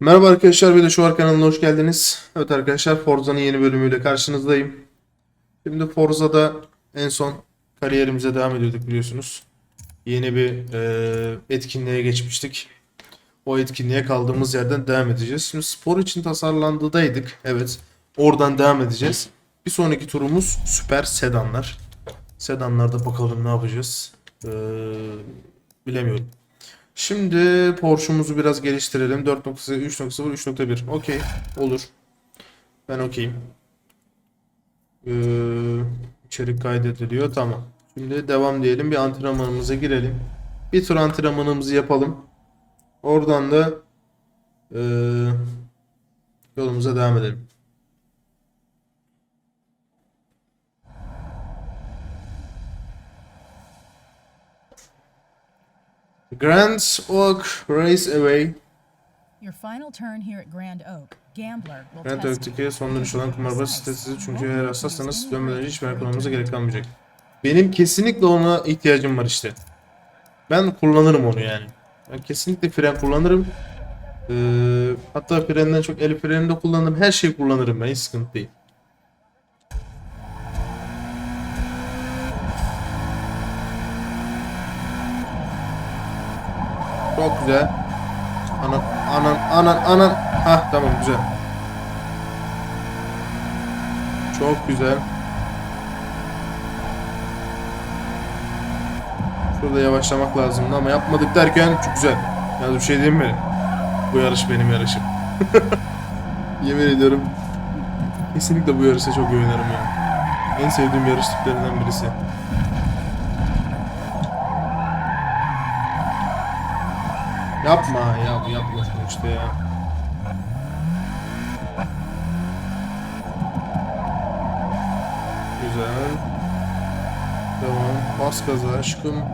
Merhaba arkadaşlar, bir de şu kanalına hoş geldiniz. Evet arkadaşlar, Forza'nın yeni bölümüyle karşınızdayım. Şimdi Forza'da en son kariyerimize devam ediyorduk biliyorsunuz. Yeni bir e, etkinliğe geçmiştik. O etkinliğe kaldığımız yerden devam edeceğiz. Şimdi spor için tasarlandığındaydık. Evet, oradan devam edeceğiz. Bir sonraki turumuz süper sedanlar. Sedanlarda bakalım ne yapacağız. Ee, bilemiyorum. Şimdi Porsche'umuzu biraz geliştirelim. 4.0, 3.0, 3.1. Okey. Olur. Ben okeyim. Ee, içerik kaydediliyor. Tamam. Şimdi devam diyelim. Bir antrenmanımıza girelim. Bir tur antrenmanımızı yapalım. Oradan da ee, yolumuza devam edelim. Grand Oak Raceway Your final turn here at Grand Oak. Gambler will Grand Oak'taki son dönüş olan kumarbaz sitesi çünkü eğer hassassanız dönmeden hiç merak olmanıza gerek kalmayacak. Benim kesinlikle ona ihtiyacım var işte. Ben kullanırım onu yani. Ben kesinlikle fren kullanırım. Ee, hatta frenden çok el frenini de kullanırım. Her şeyi kullanırım ben. Hiç sıkıntı değil. Çok güzel. Anan, anan, anan, anan. Hah tamam güzel. Çok güzel. Şurada yavaşlamak lazımdı ama yapmadık derken çok güzel. Ya bir şey diyeyim mi? Bu yarış benim yarışım. Yemin ediyorum. Kesinlikle bu yarışa çok oynarım ya. En sevdiğim yarış tiplerinden birisi. Yapma ya bu yapma işte ya. Güzel. Tamam. Bas gaza aşkım.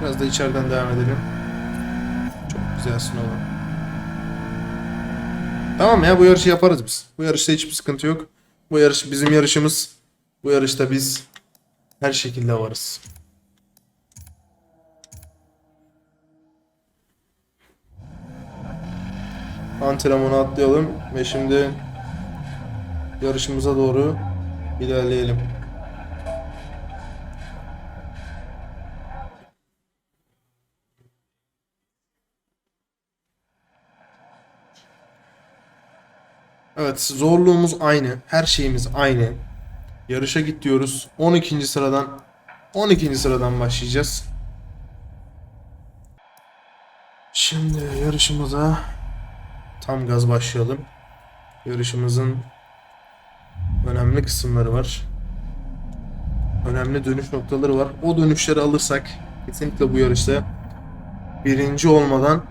Biraz da içeriden devam edelim. Çok güzelsin oğlum. Tamam ya bu yarışı yaparız biz. Bu yarışta hiçbir sıkıntı yok. Bu yarış bizim yarışımız. Bu yarışta biz her şekilde varız. Antrenmanı atlayalım ve şimdi yarışımıza doğru ilerleyelim. Evet, zorluğumuz aynı. Her şeyimiz aynı. Yarışa git diyoruz. 12. sıradan 12. sıradan başlayacağız. Şimdi yarışımıza tam gaz başlayalım. Yarışımızın önemli kısımları var. Önemli dönüş noktaları var. O dönüşleri alırsak kesinlikle bu yarışta birinci olmadan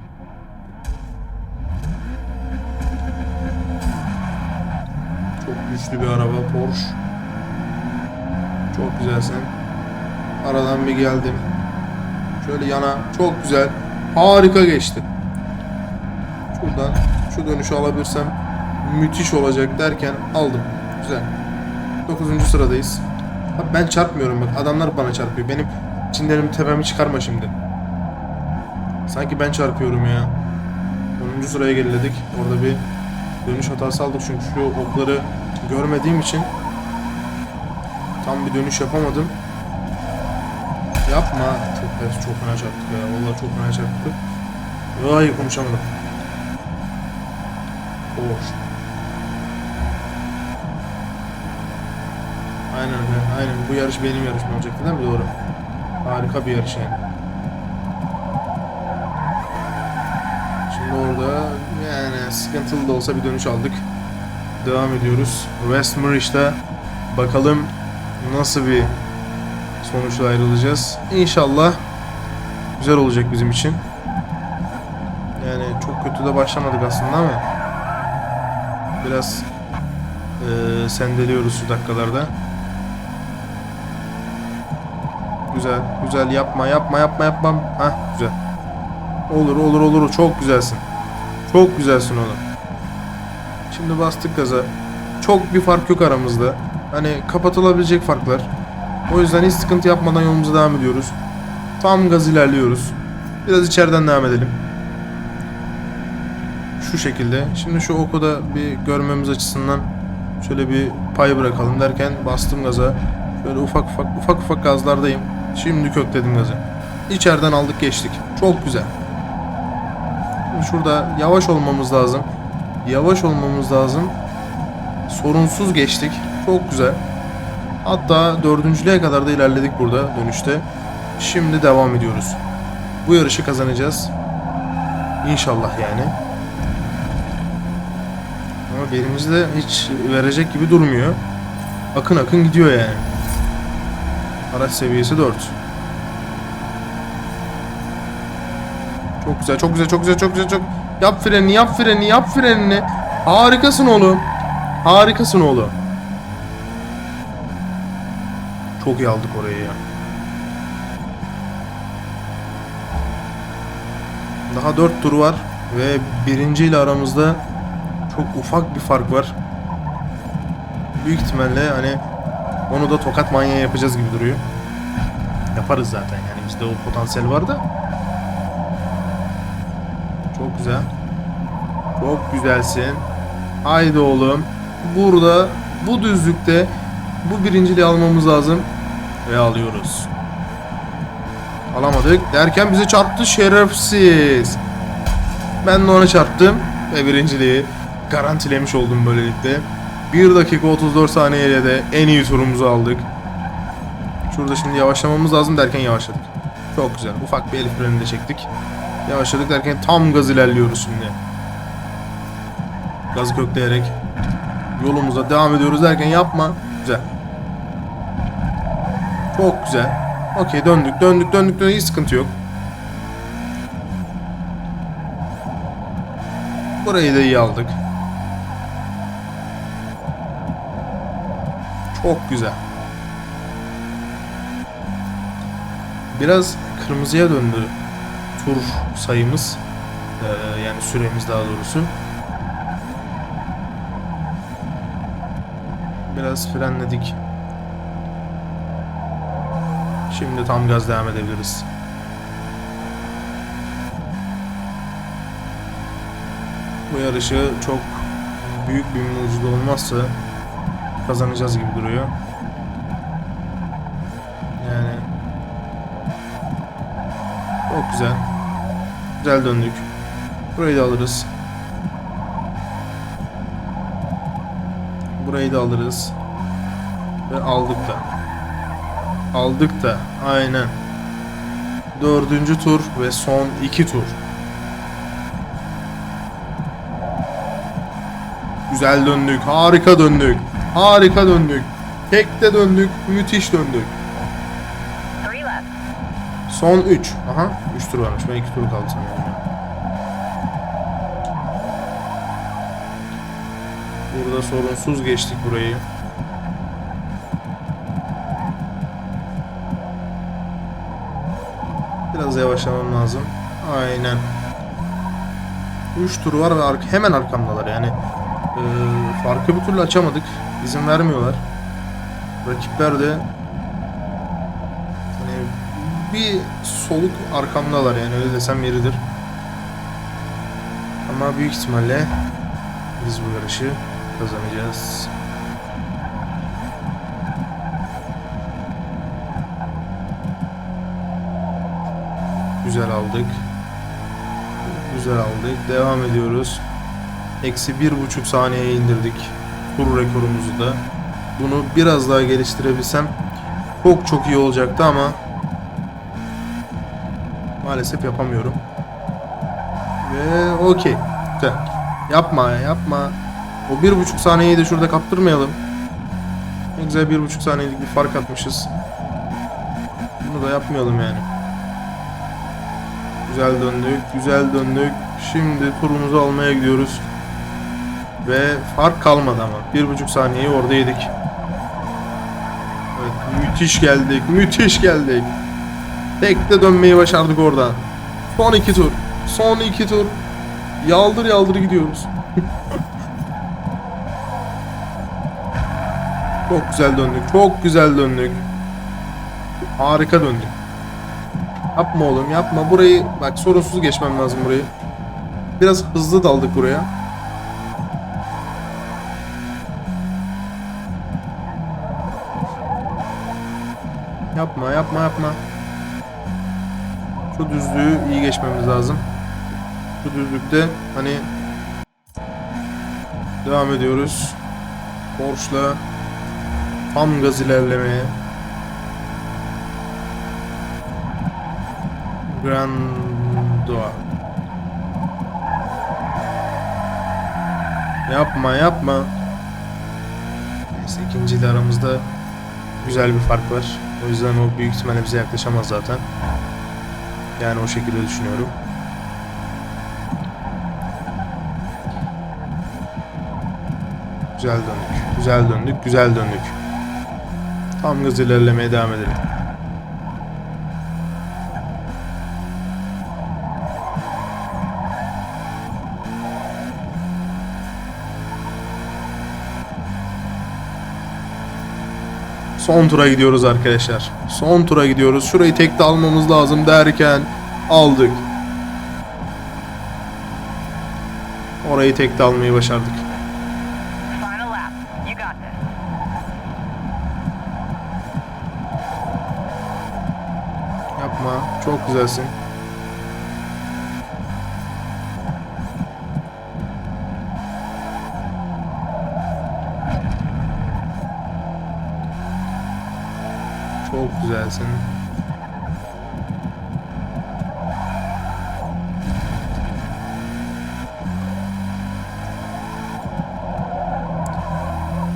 çok güçlü bir araba Porsche. Çok güzelsin. Aradan bir geldim. Şöyle yana çok güzel. Harika geçti. Şuradan şu dönüşü alabilirsem müthiş olacak derken aldım. Güzel. 9. sıradayız. Abi ben çarpmıyorum bak. Adamlar bana çarpıyor. Benim cinlerimi tepemi çıkarma şimdi. Sanki ben çarpıyorum ya. 10. sıraya geriledik. Orada bir dönüş hatası aldık çünkü şu okları görmediğim için tam bir dönüş yapamadım. Yapma. Çok çok fena çarptık ya. Vallahi çok fena çarptık. Ay konuşamadım. Boş. Aynen öyle. Aynen. Bu yarış benim yarışım olacaktı değil mi? Doğru. Harika bir yarış yani. Şimdi orada yani sıkıntılı da olsa bir dönüş aldık. Devam ediyoruz. West Murray'da bakalım nasıl bir sonuçla ayrılacağız. İnşallah güzel olacak bizim için. Yani çok kötü de başlamadık aslında ama biraz eee sendeliyoruz şu dakikalarda. Güzel, güzel yapma, yapma, yapma, yapma. Hah, güzel. Olur, olur, olur. Çok güzelsin. Çok güzelsin oğlum. Şimdi bastık gaza. Çok bir fark yok aramızda. Hani kapatılabilecek farklar. O yüzden hiç sıkıntı yapmadan yolumuza devam ediyoruz. Tam gaz ilerliyoruz. Biraz içeriden devam edelim. Şu şekilde. Şimdi şu oku da bir görmemiz açısından şöyle bir pay bırakalım derken bastım gaza. Böyle ufak ufak ufak ufak gazlardayım. Şimdi kökledim gazı. İçeriden aldık geçtik. Çok güzel. Şimdi şurada yavaş olmamız lazım. Yavaş olmamız lazım. Sorunsuz geçtik. Çok güzel. Hatta dördüncülüğe kadar da ilerledik burada dönüşte. Şimdi devam ediyoruz. Bu yarışı kazanacağız. İnşallah yani. Ama birimiz de hiç verecek gibi durmuyor. Akın akın gidiyor yani. Araç seviyesi 4. Çok güzel, çok güzel, çok güzel, çok güzel, çok. Yap frenini, yap frenini, yap frenini. Harikasın oğlum. Harikasın oğlum. Çok iyi aldık orayı ya. Daha 4 tur var ve birinci ile aramızda çok ufak bir fark var. Büyük ihtimalle hani onu da tokat manyağı yapacağız gibi duruyor. Yaparız zaten yani bizde o potansiyel var da. Çok güzel. Çok güzelsin. Haydi oğlum. Burada bu düzlükte bu birinciliği almamız lazım. Ve alıyoruz. Alamadık derken bize çarptı şerefsiz. Ben de ona çarptım ve birinciliği garantilemiş oldum böylelikle. 1 dakika 34 saniyeyle de en iyi turumuzu aldık. Şurada şimdi yavaşlamamız lazım derken yavaşladık. Çok güzel. Ufak bir el freni de çektik. Yavaşladık derken tam gaz ilerliyoruz şimdi. Gazı kökleyerek yolumuza devam ediyoruz derken yapma. Güzel. Çok güzel. Okey döndük döndük döndük döndük hiç sıkıntı yok. Burayı da iyi aldık. Çok güzel. Biraz kırmızıya döndü tur sayımız. Ee, yani süremiz daha doğrusu. Biraz frenledik. Şimdi tam gaz devam edebiliriz. Bu yarışı çok büyük bir mucize olmazsa kazanacağız gibi duruyor. Yani çok güzel. Güzel döndük. Burayı da alırız. Burayı da alırız. Ve aldık da. Aldık da. Aynen. Dördüncü tur ve son iki tur. Güzel döndük. Harika döndük. Harika döndük. Tekte döndük. Müthiş döndük. Son 3. Aha 3 tur varmış. Ben 2 tur kaldı sanıyorum. Burada sorunsuz geçtik burayı. Biraz yavaşlamam lazım. Aynen. 3 tur var ve ark- hemen arkamdalar yani. Ee, farkı bir türlü açamadık. İzin vermiyorlar. Rakipler de Hani bir soluk arkamdalar yani öyle desem yeridir. Ama büyük ihtimalle biz bu yarışı kazanacağız. Güzel aldık. Güzel aldık. Devam ediyoruz. Eksi bir buçuk saniyeye indirdik. Tur rekorumuzu da. Bunu biraz daha geliştirebilsem çok çok iyi olacaktı ama maalesef yapamıyorum. Ve okey. Yapma yapma. O bir buçuk saniyeyi de şurada kaptırmayalım. Ne güzel bir buçuk saniyelik bir fark atmışız. Bunu da yapmayalım yani. Güzel döndük, güzel döndük. Şimdi turumuzu almaya gidiyoruz. Ve fark kalmadı ama. Bir buçuk saniyeyi orada yedik. Evet, müthiş geldik, müthiş geldik. Tek de dönmeyi başardık oradan. Son iki tur, son iki tur. Yaldır yaldır gidiyoruz. çok güzel döndük, çok güzel döndük. Harika döndük. Yapma oğlum yapma burayı bak sorunsuz geçmem lazım burayı. biraz hızlı daldık buraya. Yapma yapma yapma. Şu düzlüğü iyi geçmemiz lazım. Şu düzlükte hani devam ediyoruz. Porsche'la tam gaz ilerlemeye. Grandua. Yapma yapma. Neyse ikinciyle aramızda güzel bir fark var. O yüzden o büyük ihtimalle bize yaklaşamaz zaten. Yani o şekilde düşünüyorum. Güzel döndük. Güzel döndük. Güzel döndük. Tam gaz ilerlemeye devam edelim. Son tura gidiyoruz arkadaşlar. Son tura gidiyoruz. Şurayı tek de almamız lazım derken aldık. Orayı tek de almayı başardık. Yapma. Çok güzelsin. Çok güzelsin.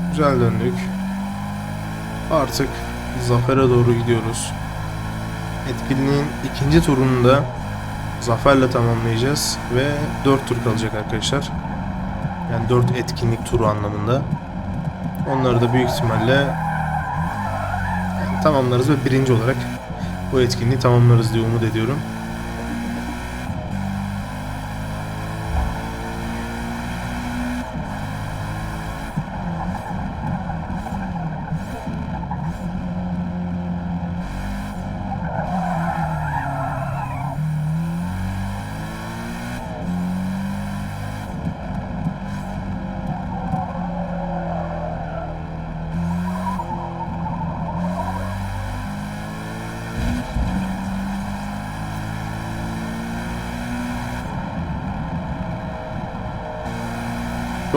Güzel döndük. Artık zafere doğru gidiyoruz. Etkinliğin ikinci turunu da zaferle tamamlayacağız ve 4 tur kalacak arkadaşlar. Yani 4 etkinlik turu anlamında. Onları da büyük ihtimalle tamamlarız ve birinci olarak bu etkinliği tamamlarız diye umut ediyorum.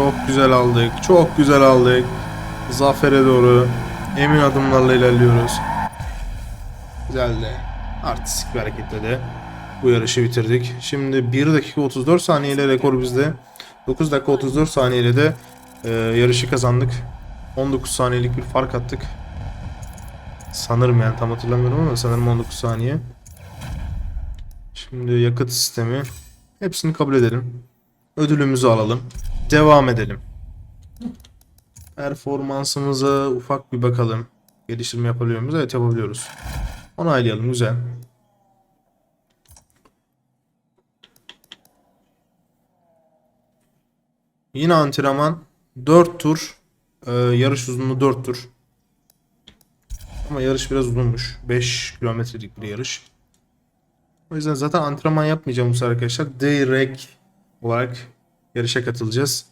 Çok güzel aldık. Çok güzel aldık. Zafere doğru emin adımlarla ilerliyoruz. Güzel de artistik bir hareketle de bu yarışı bitirdik. Şimdi 1 dakika 34 saniyeyle rekor bizde. 9 dakika 34 saniyeyle de e, yarışı kazandık. 19 saniyelik bir fark attık. Sanırım yani tam hatırlamıyorum ama sanırım 19 saniye. Şimdi yakıt sistemi. Hepsini kabul edelim. Ödülümüzü alalım. Devam edelim. Performansımıza ufak bir bakalım. Geliştirme yapabiliyor muyuz? Evet yapabiliyoruz. Onaylayalım. Güzel. Yine antrenman. 4 tur. Ee, yarış uzunluğu 4 tur. Ama yarış biraz uzunmuş. 5 kilometrelik bir yarış. O yüzden zaten antrenman yapmayacağım bu sefer arkadaşlar. Direkt olarak yarışa katılacağız.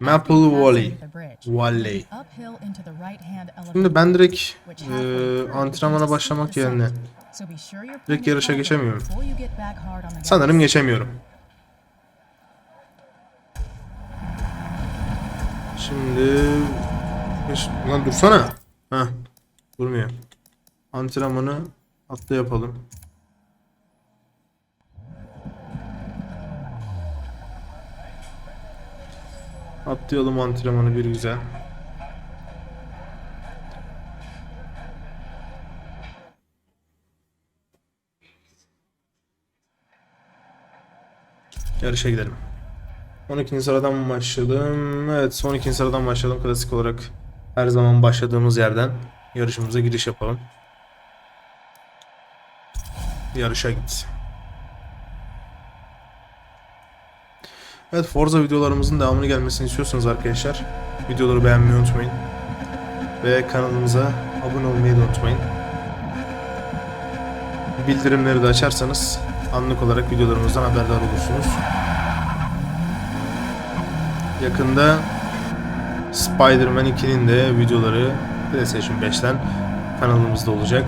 Maple Valley. Valley. Şimdi ben direkt e, antrenmana başlamak yerine direkt yarışa geçemiyorum. sanırım geçemiyorum. Şimdi lan dursana. Heh. Durmuyor. Antrenmanı atla yapalım. Atlayalım antrenmanı bir güzel. Yarışa gidelim. 12. sıradan başladım? Evet son 12. sıradan başladım. Klasik olarak her zaman başladığımız yerden yarışımıza giriş yapalım. Yarışa git. Evet Forza videolarımızın devamını gelmesini istiyorsanız arkadaşlar videoları beğenmeyi unutmayın. Ve kanalımıza abone olmayı da unutmayın. Bildirimleri de açarsanız anlık olarak videolarımızdan haberdar olursunuz. Yakında Spider-Man 2'nin de videoları PlayStation 5'ten kanalımızda olacak.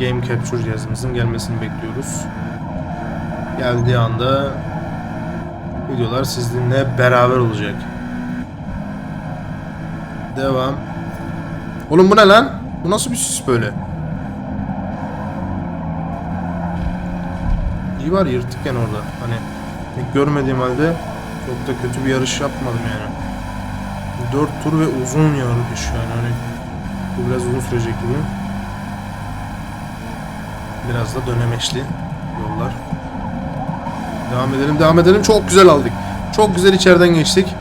Game Capture cihazımızın gelmesini bekliyoruz. Geldiği anda videolar sizinle beraber olacak. Devam. Oğlum bu ne lan? Bu nasıl bir süs böyle? İyi var yırtıkken orada. Hani görmediğim halde çok da kötü bir yarış yapmadım yani. 4 tur ve uzun yarış yani hani bu biraz uzun sürecek gibi. Biraz da dönemeçli yollar. Devam edelim, devam edelim. Çok güzel aldık. Çok güzel içeriden geçtik.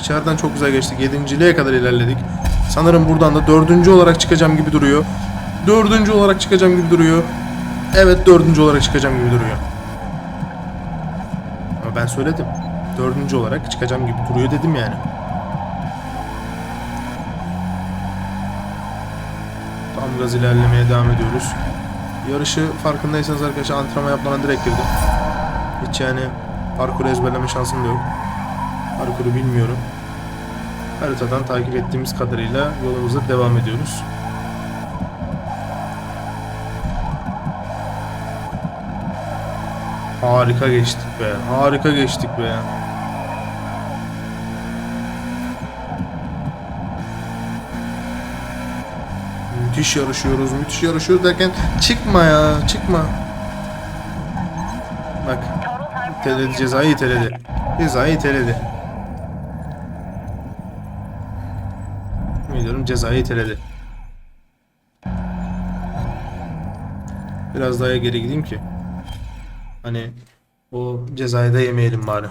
İçeriden çok güzel geçtik. Yedinciliğe kadar ilerledik. Sanırım buradan da dördüncü olarak çıkacağım gibi duruyor. Dördüncü olarak çıkacağım gibi duruyor. Evet dördüncü olarak çıkacağım gibi duruyor. Ben söyledim. Dördüncü olarak çıkacağım gibi duruyor dedim yani. Tam gaz ilerlemeye devam ediyoruz. Yarışı farkındaysanız arkadaşlar antrenman yapmadan direkt girdim. Hiç yani parkuru ezberleme şansım da yok. Parkuru bilmiyorum. Haritadan takip ettiğimiz kadarıyla yolumuza devam ediyoruz. Harika geçtik be. Harika geçtik be. Müthiş yarışıyoruz, müthiş yarışıyoruz derken çıkma ya, çıkma. Bak, iteledi, cezayı iteledi. Cezayı iteledi. Yemin ediyorum cezayı iteledi. Biraz daha geri gideyim ki. Hani o cezayı da yemeyelim bari.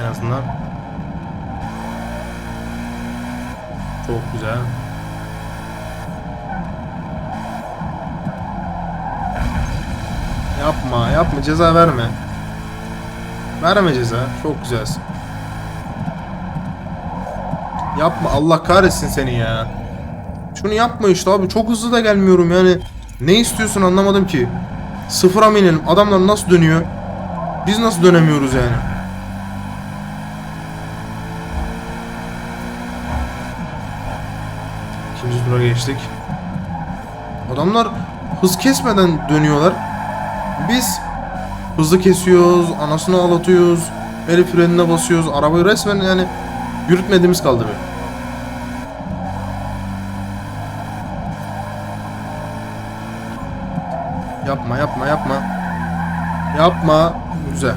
En azından. Çok güzel. Yapma, yapma. Ceza verme. Verme ceza. Çok güzelsin. Yapma. Allah kahretsin seni ya. Şunu yapma işte abi. Çok hızlı da gelmiyorum yani. Ne istiyorsun anlamadım ki. Sıfıra mı inelim? Adamlar nasıl dönüyor? Biz nasıl dönemiyoruz yani? İkinci tura geçtik. Adamlar hız kesmeden dönüyorlar. Biz hızlı kesiyoruz, anasını ağlatıyoruz, el frenine basıyoruz. Arabayı resmen yani yürütmediğimiz kaldı be. Yapma, yapma, yapma. Yapma. Güzel.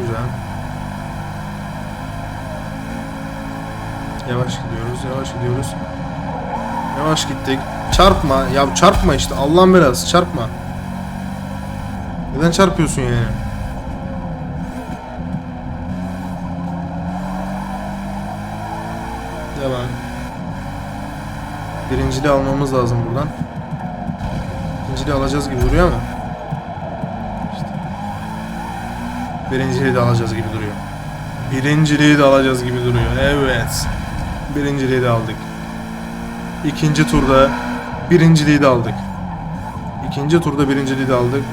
Güzel. Yavaş gidiyoruz, yavaş gidiyoruz. Yavaş gittik. Çarpma. Ya çarpma işte. Allah'ın belası. Çarpma. Neden çarpıyorsun yani? Birinciliği almamız lazım buradan. İkinciliği alacağız gibi duruyor ama. İşte. Birinciliği de alacağız gibi duruyor. Birinciliği de alacağız gibi duruyor. Evet. Birinciliği de aldık. İkinci turda birinciliği de aldık. İkinci turda birinciliği de aldık.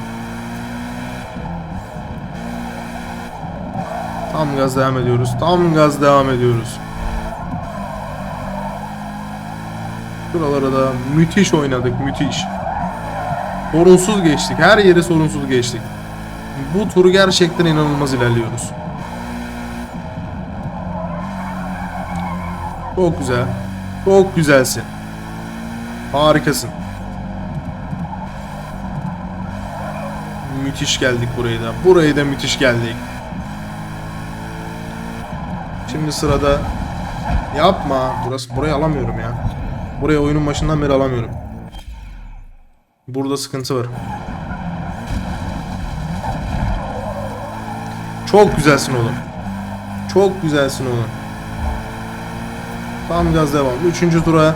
Tam gaz devam ediyoruz. Tam gaz devam ediyoruz. Buralara da müthiş oynadık. Müthiş. Sorunsuz geçtik. Her yere sorunsuz geçtik. Bu turu gerçekten inanılmaz ilerliyoruz. Çok güzel. Çok güzelsin. Harikasın. Müthiş geldik burayı da. Burayı da müthiş geldik. Şimdi sırada yapma. Burası burayı alamıyorum ya. Buraya oyunun başından beri alamıyorum. Burada sıkıntı var. Çok güzelsin oğlum. Çok güzelsin oğlum. Tam gaz devam. Üçüncü tura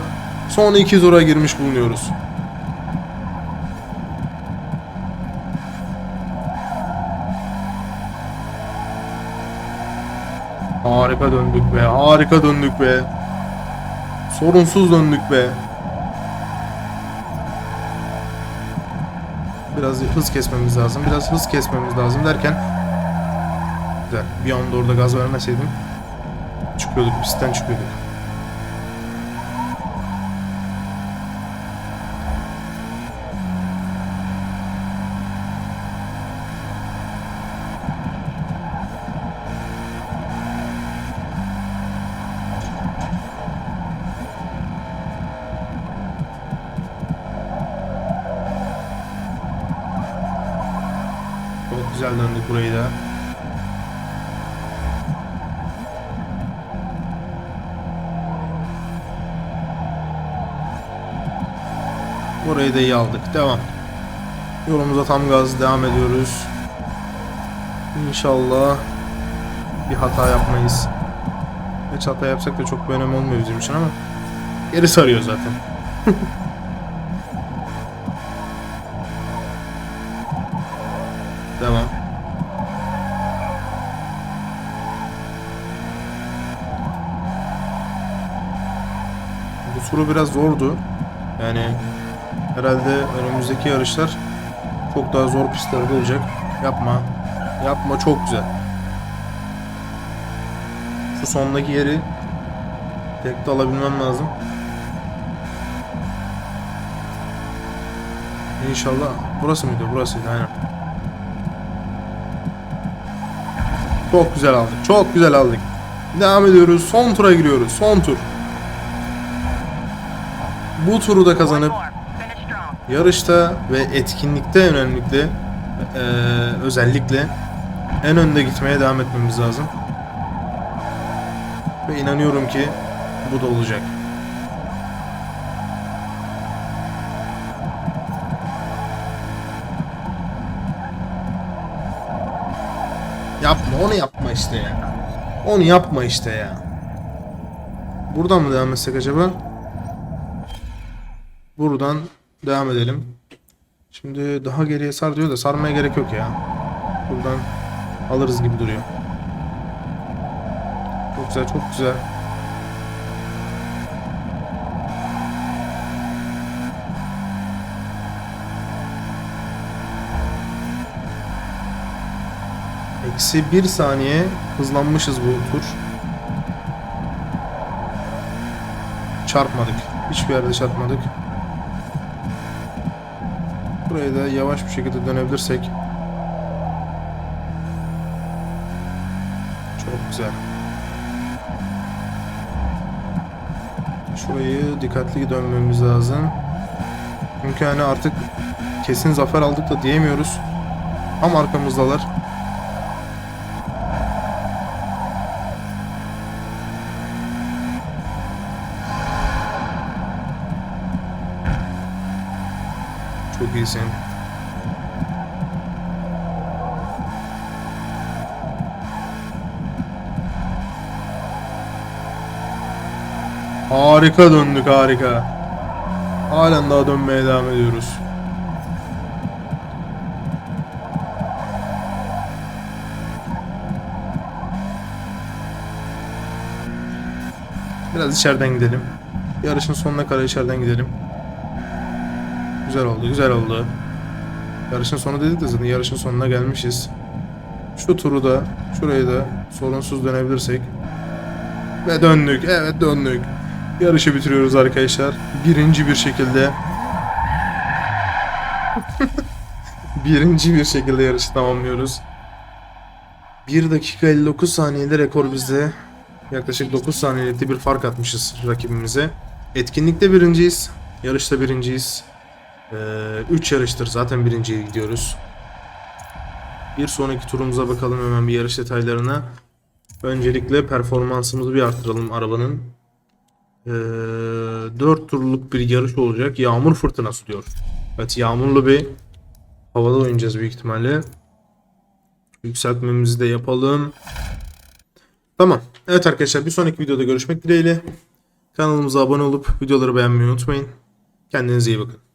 Son iki tura girmiş bulunuyoruz. Harika döndük be. Harika döndük be. Sorunsuz döndük be. Biraz hız kesmemiz lazım. Biraz hız kesmemiz lazım derken Güzel. Bir anda orada gaz vermeseydim çıkıyorduk. Pistten çıkıyorduk. Burayı da iyi aldık. Devam. Yolumuza tam gaz devam ediyoruz. İnşallah bir hata yapmayız. Hiç hata yapsak da çok bir önemi olmuyor bizim için ama geri sarıyor zaten. Devam. Bu turu biraz zordu. Yani herhalde önümüzdeki yarışlar çok daha zor pistlerde olacak. Yapma. Yapma çok güzel. Şu sondaki yeri tek de alabilmem lazım. İnşallah. Burası mıydı? Burasıydı aynen. Çok güzel aldık. Çok güzel aldık. Devam ediyoruz. Son tura giriyoruz. Son tur. Bu turu da kazanıp. Yarışta ve etkinlikte önemlikle eee, özellikle en önde gitmeye devam etmemiz lazım. Ve inanıyorum ki bu da olacak. Yapma onu yapma işte ya. Onu yapma işte ya. Buradan mı devam etsek acaba? Buradan devam edelim. Şimdi daha geriye sar diyor da sarmaya gerek yok ya. Buradan alırız gibi duruyor. Çok güzel, çok güzel. Eksi bir saniye hızlanmışız bu tur. Çarpmadık. Hiçbir yerde çarpmadık. Burayı da yavaş bir şekilde dönebilirsek. Çok güzel. Şurayı dikkatli dönmemiz lazım. Çünkü hani artık kesin zafer aldık da diyemiyoruz. Ama arkamızdalar. Çok iyisin. Harika döndük harika. Halen daha dönmeye devam ediyoruz. Biraz içeriden gidelim. Yarışın sonuna kadar içeriden gidelim. Güzel oldu, güzel oldu. Yarışın sonu dedik de zaten yarışın sonuna gelmişiz. Şu turu da, şurayı da sorunsuz dönebilirsek. Ve döndük, evet döndük. Yarışı bitiriyoruz arkadaşlar. Birinci bir şekilde. Birinci bir şekilde yarışı tamamlıyoruz. 1 dakika 59 saniyede rekor bizde. Yaklaşık 9 saniyelikte bir fark atmışız rakibimize. Etkinlikte birinciyiz. Yarışta birinciyiz. 3 yarıştır zaten birinciye gidiyoruz. Bir sonraki turumuza bakalım hemen bir yarış detaylarına. Öncelikle performansımızı bir arttıralım arabanın. 4 turluk bir yarış olacak. Yağmur fırtınası diyor. Evet yağmurlu bir havada oynayacağız büyük ihtimalle. Yükseltmemizi de yapalım. Tamam. Evet arkadaşlar bir sonraki videoda görüşmek dileğiyle. Kanalımıza abone olup videoları beğenmeyi unutmayın. Kendinize iyi bakın.